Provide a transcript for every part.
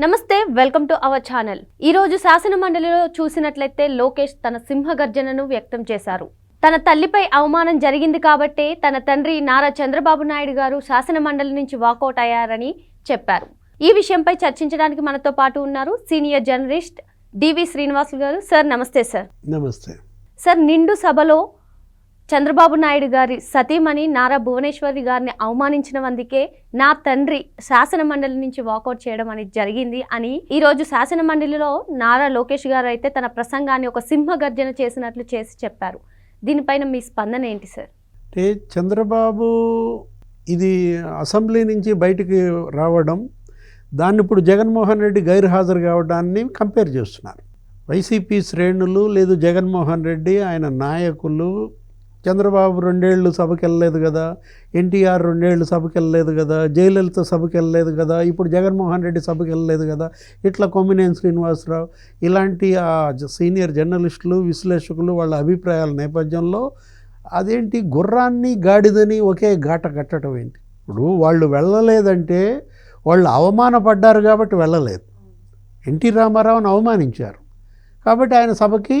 నమస్తే welcome to our channel. ఈ రోజు శాసన మండలిలో చూసినట్లయితే లోకేష్ తన సింహగర్జనను వ్యక్తం చేశారు. తన తల్లిపై అవమానం జరిగింది కాబట్టే తన తండ్రి నారా చంద్రబాబు నాయుడు గారు శాసన మండలి నుంచి వాకౌట్ అయ్యారని చెప్పారు. ఈ విషయంపై చర్చించడానికి మనతో పాటు ఉన్నారు సీనియర్ జర్నలిస్ట్ డివి శ్రీనివాసులు గారు. సార్ నమస్తే సార్. నమస్తే. సార్ నిండు సభలో చంద్రబాబు నాయుడు గారి సతీమణి నారా భువనేశ్వరి గారిని అవమానించిన వందుకే నా తండ్రి శాసన మండలి నుంచి వాకౌట్ చేయడం అనేది జరిగింది అని ఈరోజు శాసనమండలిలో శాసన మండలిలో నారా లోకేష్ గారు అయితే తన ప్రసంగాన్ని ఒక సింహ గర్జన చేసినట్లు చేసి చెప్పారు. దీనిపైన మీ స్పందన ఏంటి సార్? అంటే చంద్రబాబు ఇది అసెంబ్లీ నుంచి బయటికి రావడం దాన్ని ఇప్పుడు జగన్మోహన్ రెడ్డి గైర్హాజరు కావడాన్ని కంపేర్ చేస్తున్నారు. వైసీపీ శ్రేణులు లేదు జగన్మోహన్ రెడ్డి ఆయన నాయకులు చంద్రబాబు రెండేళ్ళు సభకి వెళ్ళలేదు కదా ఎన్టీఆర్ రెండేళ్ళు సభకి వెళ్ళలేదు కదా జయలలిత సభకి వెళ్ళలేదు కదా ఇప్పుడు జగన్మోహన్ రెడ్డి సభకి వెళ్ళలేదు కదా ఇట్లా కొమ్మినేని శ్రీనివాసరావు ఇలాంటి ఆ సీనియర్ జర్నలిస్టులు విశ్లేషకులు వాళ్ళ అభిప్రాయాల నేపథ్యంలో అదేంటి గుర్రాన్ని గాడిదని ఒకే ఘాట కట్టడం ఏంటి? ఇప్పుడు వాళ్ళు వెళ్ళలేదంటే వాళ్ళు అవమానపడ్డారు కాబట్టి వెళ్ళలేదు. ఎన్టీ రామారావుని అవమానించారు. కాబట్టి ఆయన సభకి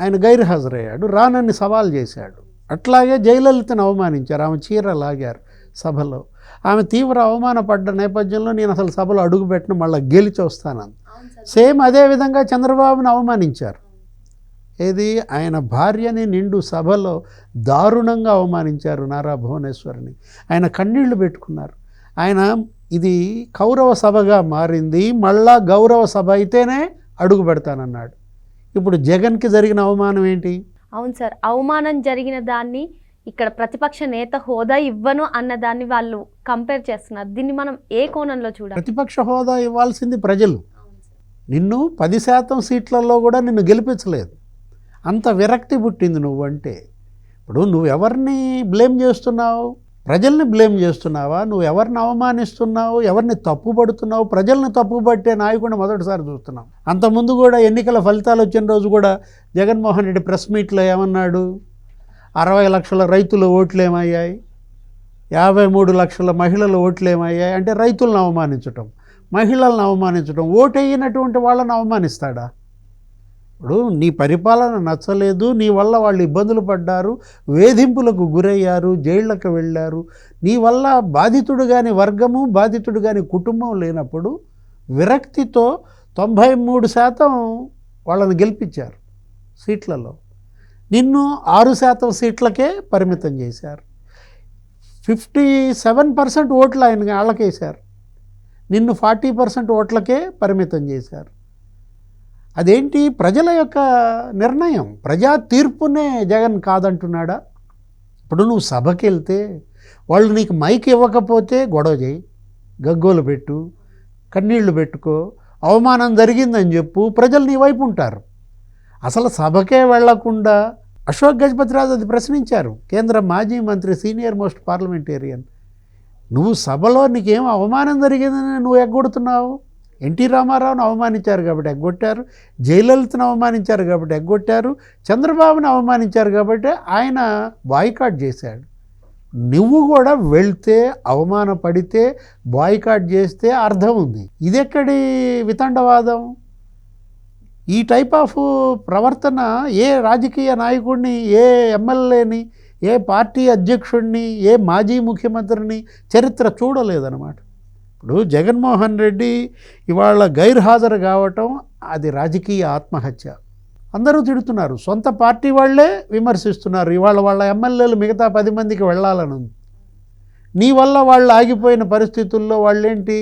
ఆయన గైర్హాజరయ్యాడు రానన్ని సవాల్ చేశాడు. అట్లాగే జయలలితను అవమానించారు ఆమె చీర లాగారు సభలో. ఆమె తీవ్ర అవమానపడ్డ నేపథ్యంలో నేను అసలు సభలో అడుగుపెట్టిన మళ్ళీ గెలిచి వస్తానని సేమ్ అదే విధంగా చంద్రబాబుని అవమానించారు. ఏది? ఆయన భార్యని నిండు సభలో దారుణంగా అవమానించారు నారా భువనేశ్వరిని. ఆయన కన్నీళ్ళు పెట్టుకున్నారు. ఆయన ఇది కౌరవ సభగా మారింది మళ్ళా గౌరవ సభ అయితేనే అడుగు పెడతానన్నాడు. ఇప్పుడు జగన్కి జరిగిన అవమానం ఏంటి? అవును సార్ అవమానం జరిగిన దాన్ని ఇక్కడ ప్రతిపక్ష నేత హోదా ఇవ్వను అన్న దాన్ని వాళ్ళు కంపేర్ చేస్తున్నారు. దీన్ని మనం ఏ కోణంలో చూడాలి ప్రతిపక్ష హోదా ఇవ్వాల్సింది ప్రజలు. నిన్ను పది శాతం సీట్లలో కూడా నిన్ను గెలిపించలేదు. అంత విరక్తి పుట్టింది నువ్వంటే. ఇప్పుడు నువ్వు ఎవరిని బ్లేమ్ చేస్తున్నావు? ప్రజల్ని బ్లేమ్ చేస్తున్నావా? నువ్వు ఎవరిని అవమానిస్తున్నావు? ఎవరిని తప్పుపడుతున్నావు? ప్రజల్ని తప్పుపట్టే నాయకుడిని మొదటిసారి చూస్తున్నావు అంతకుముందు కూడా ఎన్నికల ఫలితాలు వచ్చిన రోజు కూడా జగన్మోహన్ రెడ్డి ప్రెస్ మీట్లో ఏమన్నాడు? అరవై లక్షల రైతుల ఓట్లు ఏమయ్యాయి? యాభై మూడు లక్షల మహిళల ఓట్లు ఏమయ్యాయి? అంటే రైతులను అవమానించటం మహిళలను అవమానించటం అయినటువంటి వాళ్ళని అవమానిస్తాడా? ఇప్పుడు నీ పరిపాలన నచ్చలేదు నీ వల్ల వాళ్ళు ఇబ్బందులు పడ్డారు వేధింపులకు గురయ్యారు జైళ్ళకు వెళ్ళారు నీ వల్ల బాధితుడు కాని వర్గము బాధితుడు కాని కుటుంబం లేనప్పుడు విరక్తితో తొంభై మూడు శాతం వాళ్ళని గెలిపించారు సీట్లలో. నిన్ను ఆరు శాతం సీట్లకే పరిమితం చేశారు. ఫిఫ్టీ సెవెన్ పర్సెంట్ ఓట్లు ఆయన వాళ్ళకేశారు నిన్ను ఫార్టీ పర్సెంట్ ఓట్లకే పరిమితం చేశారు. అదేంటి? ప్రజల యొక్క నిర్ణయం. ప్రజా తీర్పునే జగన్ కాదంటున్నాడా? ఇప్పుడు నువ్వు సభకి వెళ్తే వాళ్ళు నీకు మైక్ ఇవ్వకపోతే గొడవ చేయి. గగ్గోలు పెట్టు కన్నీళ్ళు పెట్టుకో అవమానం జరిగిందని చెప్పు ప్రజలు నీ వైపు ఉంటారు. అసలు సభకే వెళ్ళకుండా అశోక్ గజపతిరాజు అది ప్రశ్నించారు కేంద్ర మాజీ మంత్రి సీనియర్ మోస్ట్ పార్లమెంటేరియన్. నువ్వు సభలో నీకేం అవమానం జరిగిందని నువ్వు ఎగ్గొడుతున్నావు? ఎన్టీ రామారావును అవమానించారు కాబట్టి ఎగ్గొట్టారు జయలలితను అవమానించారు కాబట్టి ఎగ్గొట్టారు చంద్రబాబును అవమానించారు కాబట్టి ఆయన బాయ్కాట్ చేశాడు. నువ్వు కూడా వెళ్తే అవమానపడితే బాయ్కాట్ చేస్తే అర్థం ఉంది. ఇదెక్కడి వితండవాదం? ఈ టైప్ ఆఫ్ ప్రవర్తన ఏ రాజకీయ నాయకుడిని ఏ ఎమ్మెల్యేని ఏ పార్టీ అధ్యక్షుడిని ఏ మాజీ ముఖ్యమంత్రిని చరిత్ర చూడలేదన్నమాట. ఇప్పుడు జగన్మోహన్ రెడ్డి ఇవాళ గైర్హాజరు కావటం అది రాజకీయ ఆత్మహత్య. అందరూ తిడుతున్నారు. సొంత పార్టీ వాళ్ళే విమర్శిస్తున్నారు. ఇవాళ వాళ్ళ ఎమ్మెల్యేలు మిగతా పది మందికి వెళ్ళాలని ఉంది. నీ వల్ల వాళ్ళు ఆగిపోయిన పరిస్థితుల్లో వాళ్ళేంటి?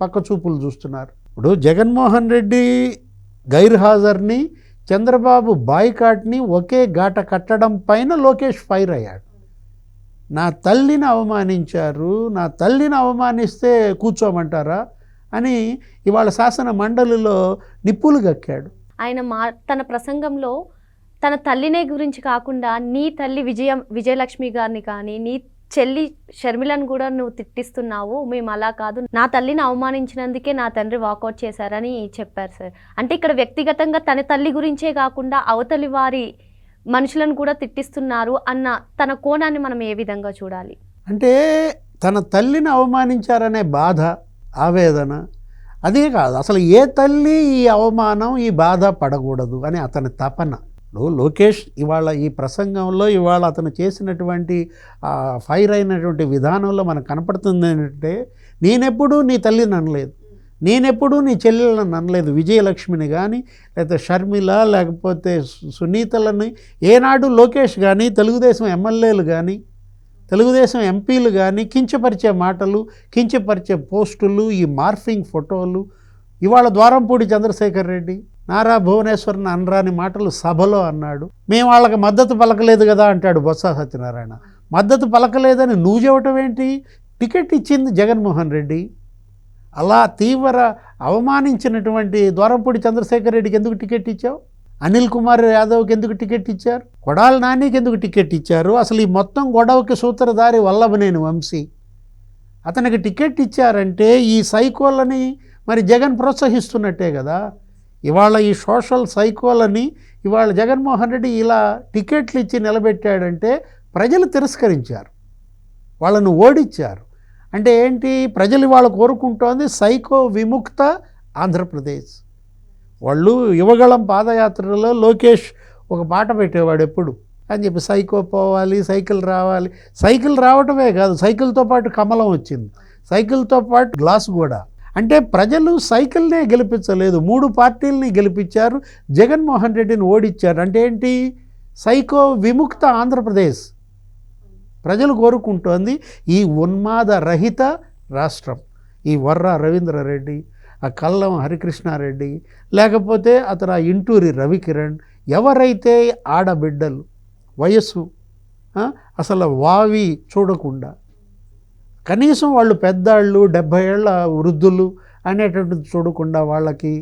పక్క చూపులు చూస్తున్నారు. ఇప్పుడు జగన్మోహన్ రెడ్డి గైర్హాజర్ని చంద్రబాబు బాయ్కాట్ని ఒకే ఘాట కట్టడం పైన లోకేష్ ఫైర్ అయ్యాడు. నా తల్లిని అవమానించారు నా తల్లిని అవమానిస్తే కూర్చోమంటారా అని ఇవాళ శాసన మండలిలో నిప్పులు గక్కాడు. ఆయన మా తన ప్రసంగంలో తన తల్లినే గురించి కాకుండా నీ తల్లి విజయ విజయలక్ష్మి గారిని కానీ నీ చెల్లి షర్మిలను కూడా నువ్వు తిట్టిస్తున్నావు మేము అలా కాదు. నా తల్లిని అవమానించినందుకే నా తండ్రి వాకౌట్ చేశారని చెప్పారు సార్. అంటే ఇక్కడ వ్యక్తిగతంగా తన తల్లి గురించే కాకుండా అవతలి వారి మనుషులను కూడా తిట్టిస్తున్నారు అన్న తన కోణాన్ని మనం ఏ విధంగా చూడాలి? అంటే తన తల్లిని అవమానించారనే బాధ ఆవేదన అదే కాదు. అసలు ఏ తల్లి ఈ అవమానం ఈ బాధ పడకూడదు అని అతని తపన. లోకేష్ ఇవాళ ఈ ప్రసంగంలో ఇవాళ అతను చేసినటువంటి ఫైర్ అయినటువంటి విధానంలో మనకు కనపడుతుంది ఏంటంటే నేనెప్పుడూ నీ తల్లిని అనలేదు. నేనెప్పుడూ నీ చెల్లెలను అనలేదు. విజయలక్ష్మిని కానీ లేకపోతే షర్మిల లేకపోతే సునీతలని ఏనాడు లోకేష్ కానీ తెలుగుదేశం ఎమ్మెల్యేలు కానీ తెలుగుదేశం ఎంపీలు కానీ కించపరిచే మాటలు కించపరిచే పోస్టులు ఈ మార్ఫింగ్ ఫోటోలు ఇవాళ ద్వారంపూడి చంద్రశేఖర్ రెడ్డి నారా భువనేశ్వరన్ అనరాని మాటలు సభలో అన్నాడు. మేము వాళ్ళకి మద్దతు పలకలేదు కదా అంటాడు బొత్స సత్యనారాయణ. మద్దతు పలకలేదని నువ్వు చెప్పటం ఏంటి? టికెట్ ఇచ్చింది జగన్మోహన్ రెడ్డి. అలా తీవ్ర అవమానించినటువంటి ద్వారంపూడి చంద్రశేఖర్ రెడ్డికి ఎందుకు టికెట్ ఇచ్చావు? అనిల్ కుమార్ యాదవ్కి ఎందుకు టికెట్ ఇచ్చారు? కొడాల నానికి ఎందుకు టికెట్ ఇచ్చారు? అసలు ఈ మొత్తం గొడవకి సూత్రధారి వల్లభనేని వంశీ. అతనికి టికెట్ ఇచ్చారంటే ఈ సైకోలని మరి జగన్ ప్రోత్సహిస్తున్నట్టే కదా. ఇవాళ ఈ సోషల్ సైకోలని ఇవాళ జగన్మోహన్ రెడ్డి ఇలా టికెట్లు ఇచ్చి నిలబెట్టాడంటే ప్రజలు తిరస్కరించారు. వాళ్ళను ఓడించారు. అంటే ఏంటి? ప్రజలు ఇవాళ కోరుకుంటోంది సైకో విముక్త ఆంధ్రప్రదేశ్. వాళ్ళు యువగళం పాదయాత్రలో లోకేష్ ఒక పాట పెట్టేవాడు ఎప్పుడు? అని చెప్పి సైకో పోవాలి సైకిల్ రావాలి. సైకిల్ రావటమే కాదు సైకిల్తో పాటు కమలం వచ్చింది. సైకిల్తో పాటు గ్లాస్ కూడా. అంటే ప్రజలు సైకిల్నే గెలిపించలేదు. మూడు పార్టీలని గెలిపించారు. జగన్మోహన్ రెడ్డిని ఓడించారు. అంటే ఏంటి? సైకో విముక్త ఆంధ్రప్రదేశ్. ప్రజలు కోరుకుంటోంది ఈ ఉన్మాద రహిత రాష్ట్రం. ఈ వర్ర రవీంద్రారెడ్డి ఆ కల్లం హరికృష్ణారెడ్డి లేకపోతే అతను ఆ ఇంటూరి రవికిరణ్ ఎవరైతే ఆడబిడ్డలు వయస్సు అసలు వావి చూడకుండా కనీసం వాళ్ళు పెద్దాళ్ళు డెబ్భై ఏళ్ళ వృద్ధులు అనేటువంటిది చూడకుండా వాళ్ళకి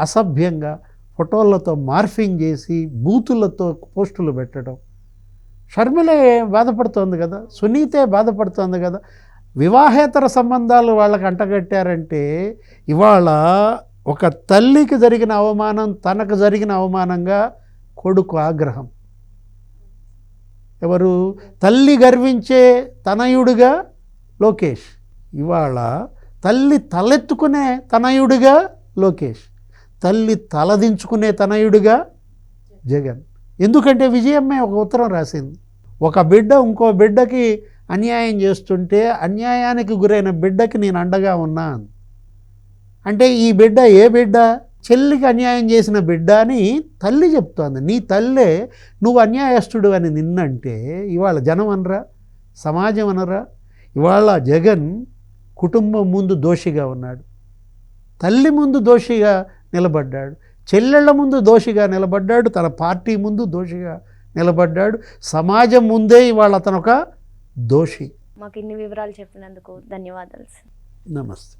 అసభ్యంగా ఫోటోలతో మార్ఫింగ్ చేసి బూతులతో పోస్టులు పెట్టడం షర్మిలే బాధపడుతోంది కదా సునీతే బాధపడుతోంది కదా వివాహేతర సంబంధాలు వాళ్ళకి అంటగట్టారంటే ఇవాళ ఒక తల్లికి జరిగిన అవమానం తనకు జరిగిన అవమానంగా కొడుకు ఆగ్రహం. ఎవరు? తల్లి గర్వించే తనయుడిగా లోకేష్. ఇవాళ తల్లి తలెత్తుకునే తనయుడిగా లోకేష్. తల్లి తలదించుకునే తనయుడిగా జగన్. ఎందుకంటే విజయమ్మే ఒక ఉత్తరం రాసింది. ఒక బిడ్డ ఇంకో బిడ్డకి అన్యాయం చేస్తుంటే అన్యాయానికి గురైన బిడ్డకి నేను అండగా ఉన్నా అంటే ఈ బిడ్డ ఏ బిడ్డ? చెల్లికి అన్యాయం చేసిన బిడ్డ అని తల్లి చెప్తోంది. నీ తల్లే నువ్వు అన్యాయస్తుడు అని నిన్నంటే ఇవాళ జనం అనరా? సమాజం అనరా? ఇవాళ జగన్ కుటుంబం ముందు దోషిగా ఉన్నాడు. తల్లి ముందు దోషిగా నిలబడ్డాడు. చెల్లెళ్ళ ముందు దోషిగా నిలబడ్డాడు తన పార్టీ ముందు దోషిగా నిలబడ్డాడు. సమాజం ముందే ఇవాళ అతను ఒక దోషి. మాకు ఇన్ని వివరాలు చెప్పినందుకు ధన్యవాదాలు సార్. నమస్తే.